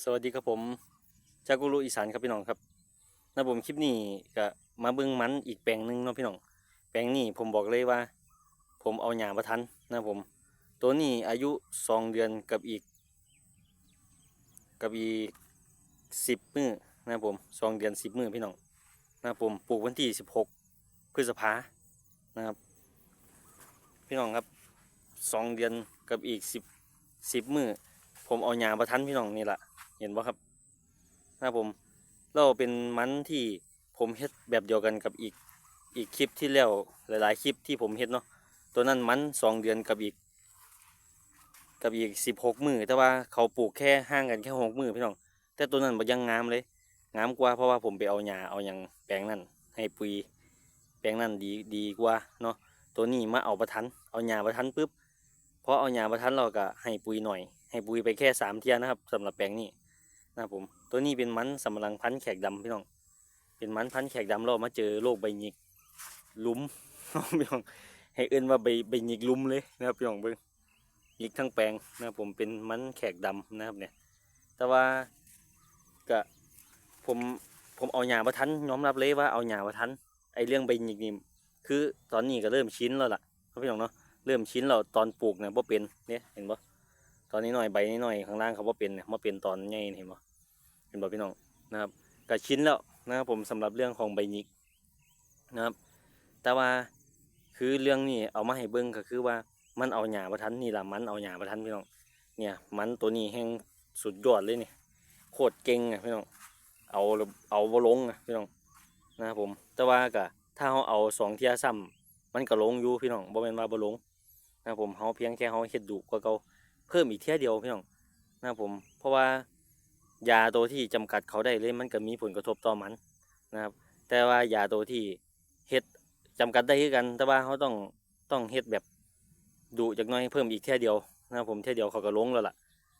สวัสดีครับผมจากกุรุอีสานครับพี่น้องครับนะผมคลิปนี้ก็มาเบิ่งมันอีกแปลงหนึ่งเนาะพี่น้องแปลงนี้ผมบอกเลยว่า ผมเอาหญ้ามาทันนะผม ตัวนี้อายุสองเดือนกับอีก กับอีกสิบมือนะผมสองเดือนสิบมือพี่น้องนะผมปลูกวันที่สิบหกพฤษภานะครับ พี่น้องครับสองเดือนกับอีกสิบสิบมือผมเอาหญ้ามาทันพี่น้องนี่แหละ เห็นป่ะครับนะครับผมเราเป็นมันที่ผมเฮ็ดแบบเดียวกันกับอีกอีกคลิปที่แล้วหลาย ๆ คลิปที่ผมเฮ็ดเนาะตัวนั้นมันสองเดือนกับอีก กับอีกสิบหกมือแต่ว่าเขาปลูกแค่ห่างกันแค่หกมือพี่น้อง แต่ตัวนั้นบ่ยังงามเลยงามกว่าเพราะว่าผมไปเอาหญ้าเอาอย่างแปลงนั้นให้ปุ๋ยแปลงนั้นดีดีกว่าเนาะตัวนี้มาเอาประทันเอาหญ้าประทันปุ๊บพอเอาหญ้าประทันเราก็ให้ปุ๋ยหน่อย ให้ปุ๋ยไปแค่สามเทียนะครับสำหรับแปลงนี้ นะผม ตัวนี้เป็นมันสำหลังพันแขกดำพี่น้อง เป็นมันพันแขกดำเรามาเจอโรคใบหยิกลุมพี่น้อง ให้เอิ้นว่าใบใบหยิกลุมเลยนะครับพี่น้องเบิ่งหยิกทั้งแปลงนะครับผมเป็นมันแขกดำนะครับเนี่ย แต่ว่าก็ผมผมเอาหญ้ามาทันยอมรับเลยว่าเอาหญ้ามาทันไอเรื่องใบหยิกนี่คือตอนนี้ก็เริ่มชิ้นแล้วล่ะพี่น้องเนาะ เริ่มชิ้นแล้วตอนปลูกเนี่ยบ่เป็นเนี่ยเห็นบ่ ตอนนี้หน่อยใบนี้หน่อยข้างล่างเขาว่าเป็นเนี่ยมาเป็นตอนใหญ่เห็นบ่เห็นบ่พี่น้องนะครับก็ชิ้นแล้วนะครับผมสำหรับเรื่องของใบยิกนะครับ แต่ว่าคือเรื่องนี้เอามาให้เบิ่งก็คือว่ามันเอาหญ้าประทันนี่ละมันเอาหญ้าประทันพี่น้องเนี่ยมันตัวนี้แห่งสุดยอดเลยนี่โคตรเก่งอะพี่น้องเอาเอาบลงอะพี่น้องนะครับผม แต่ว่าก็ถ้าเราเอาสองเทียซ้ำมันก็ลงอยู่พี่น้องบ่แม่นว่าบ่ลงนะครับผมเฮาเพียงแค่เฮาเฮ็ดดุกว่าเก่า เพิ่มอีกเที่ยเดียวพี่น้องนะครับผม เพราะว่ายาตัวที่จำกัดเขาได้เลยมันก็มีผลกระทบต่อมันนะครับ แต่ว่ายาตัวที่เฮ็ดจำกัดได้คือกัน แต่ว่าเขาต้องต้องเฮ็ดแบบดุจากน้อยเพิ่มอีกเที่ยเดียวนะครับผมเที่ยเดียวเขาก็ลงแล้วล่ะ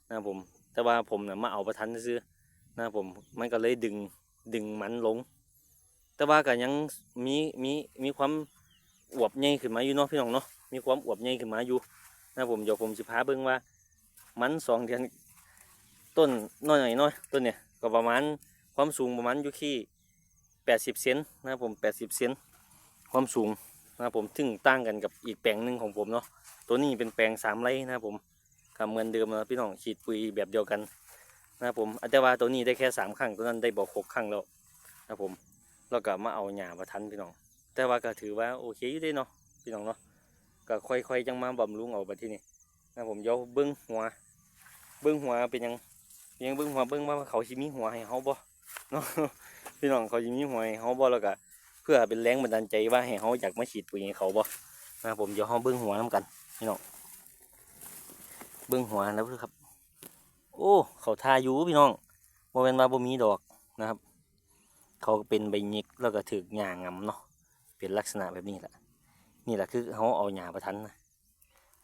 นะครับผม แต่ว่าผมเนี่ยมาเอาประทันซื้อนะครับผมมันก็เลยดึงดึงมันลง แต่ว่าก็ยังมีมีมีความอวบใหญ่ขึ้นมาอยู่เนาะพี่น้องเนาะมีความอวบใหญ่ขึ้นมาอยู่นะครับผมเดี๋ยวผมจะพาเบิ่งว่า มันสองเดือนต้นน้อยหน่อยน้อยต้นเนี่ยก็ประมาณความสูงประมาณอยู่ที่แปดสิบเซนนะครับผมแปดสิบเซนความสูงนะครับผมซึ่งต่างกันกับอีกแปลงหนึ่งของผมเนาะตัวนี้เป็นแปลงสามไร่นะครับผมกับเหมือนเดิมนะพี่น้องฉีดปุ๋ยแบบเดียวกันนะครับผมแต่ว่าตัวนี้ได้แค่สามครั้งตัวนั้นได้บอกหกครั้งแล้วนะครับผมแล้วก็มาเอาหญ้ามาทันพี่น้อง แต่ว่าก็ถือว่าโอเคอยู่ด้เนาะพี่น้องเนาะก็ค่อยๆจังมาบำรุงเอาไปที่นี่ นะผมเดี๋ยวเบิ้งหัว เบิ้งหัวเป็นยังเป็นยังเบิ้งหัวเบิ้งว่าเขาสิมีหัวให้เขาบ่เนาะพี่น้องเขาสิมีหัวให้เขาบ่แล้วก็เพื่อเป็นแรงบันดาลใจว่าให้เขาอยากมาฉีดปุ๋ยให้เขาบ่นะผมเดี๋ยวเขาเบิ้งหัวน้กันพี่น้องเบิ้งหัวแล้วครับ โอ้เขาทาอยู่พี่น้องบ่เป็นว่าบ่มีดอกนะครับ เขาเป็นใบยิกแล้วก็ถือหญ้างำเนาะเป็นลักษณะแบบนี้แหละนี่แหละคือเขาเอาหญ้าประทันนะ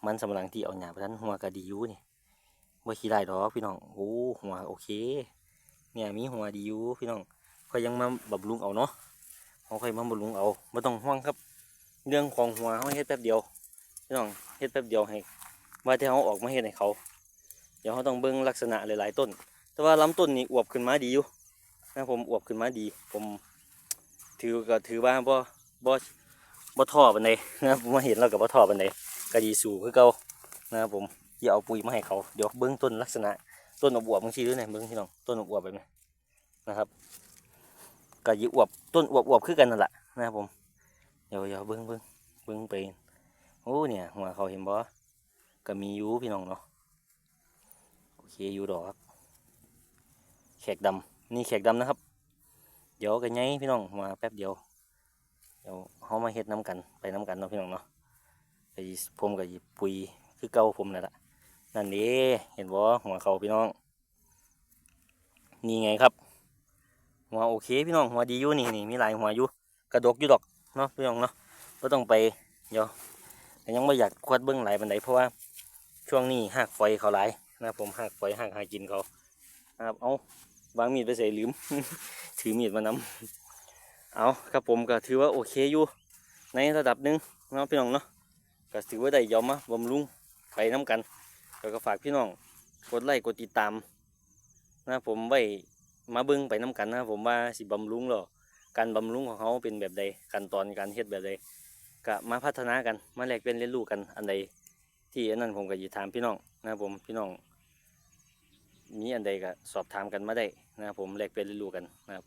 มันสำหลังที่เอาหญ้าประทันหัวกระดีอยู่นี่ว่าขี้ได้ดอกพี่น้องโอ้หัวโอเค เนี่ยมีหัวดีอยู่พี่น้องค่อยยังมาบำรุงเอาเนาะเขาค่อยมาบำรุงเอาไม่ต้องห่วงครับ เรื่องของหัวเขาเฮ็ดแป๊บเดียวพี่น้องเฮ็ดแป๊บเดียวให้ว่าที่เขาออกมาเฮ็ดให้เขา เดี๋ยวเขาต้องเบิ่งลักษณะหลายๆต้น แต่ว่าลำต้นนี่อวบขึ้นมาดีอยู่นะผมอวบขึ้นมาดี ผมถือก็ถือว่าบ่บ่บ่ท่อปันใดนะผมมาเห็นแล้วกับบ่ท่อปันใด ก็ดีสู่คือเก่านะครับผมอย่าเอาปุ๋ยมาให้เขาเดี๋ยวเบื้องต้นลักษณะ ต้นอวบบางทีด้วยนะเบื้องพี่น้องต้นอวบๆแบบนี้นะครับก็ยีอวบต้นอวบๆคือกันนั่นแหละนะครับผมเดี๋ยวเดี๋ยวเบื้องเบื้องเบื้องไปโอ้เนี่ยหัวเขาเห็นบ่ก็มียูพี่น้องเนาะโอเคยูดอกครับแขกดำนี่แขกดำนะครับ เดี๋ยวกันไงพี่น้องมาแป๊บเดียวเดี๋ยวเขามาเฮ็ดน้ำกันไปน้ำกันเนาะพี่น้องเนาะ ผมกับปุ๋ยคือเก่าผมนั่นแหละนั่นเด้เห็นบ่หัวเขาพี่น้อง นี่ไงครับ หัวโอเคพี่น้องหัวดีอยู่นี่นี่มีหลายหัวอยู่กระดกอยู่ดอกเนาะพี่น้องเนาะก็ต้องไปเดี๋ยวแต่ยังไม่อยากควัดเบิ้องไหลายปันไดเพราะว่าช่วงนี้หักไฟเขาหลายนะผมหักไฟหักหากินเขานะครับเอาวางมีดไปใส่ลืม ถือมีดมานำเอาครับผมก็ถือว่าโอเคอยู่ในระดับหนึ่งเนาะพี่น้องเนาะ ก็ถือว่าได้ยอมมาบำรุงไปน้ำกันแล้วก็ฝากพี่น้องกดไลค์กดติดตามนะผมไว้มาเบิ่งไปน้ำกันนะผมว่าสิบำรุงหรอการบำรุงของเขาเป็นแบบใดขั้นตอนการเฮ็ดแบบใดก็มาพัฒนากันมาแลกเปลี่ยนเรียนรู้กันอันใดที่อันนั้นผมก็สิถามพี่น้องนะผมพี่น้อง มีอันใดก็สอบถามกันมาได้นะผมแลกเปลี่ยนเรียนรู้กันนะครับ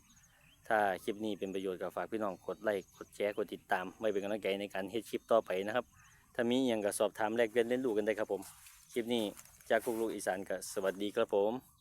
ถ้าคลิปนี้เป็นประโยชน์ก็ฝากพี่น้องกดไลค์กดแชร์กดติดตามไว้เป็นกำลังใจในการเฮ็ดคลิปต่อไปนะครับ ถ้ามีอย่างก็สอบถามแลกเปลี่ยนเล่นรู้กันได้ครับผม คลิปนี้จากกุกลูกอีสานก็สวัสดีครับผม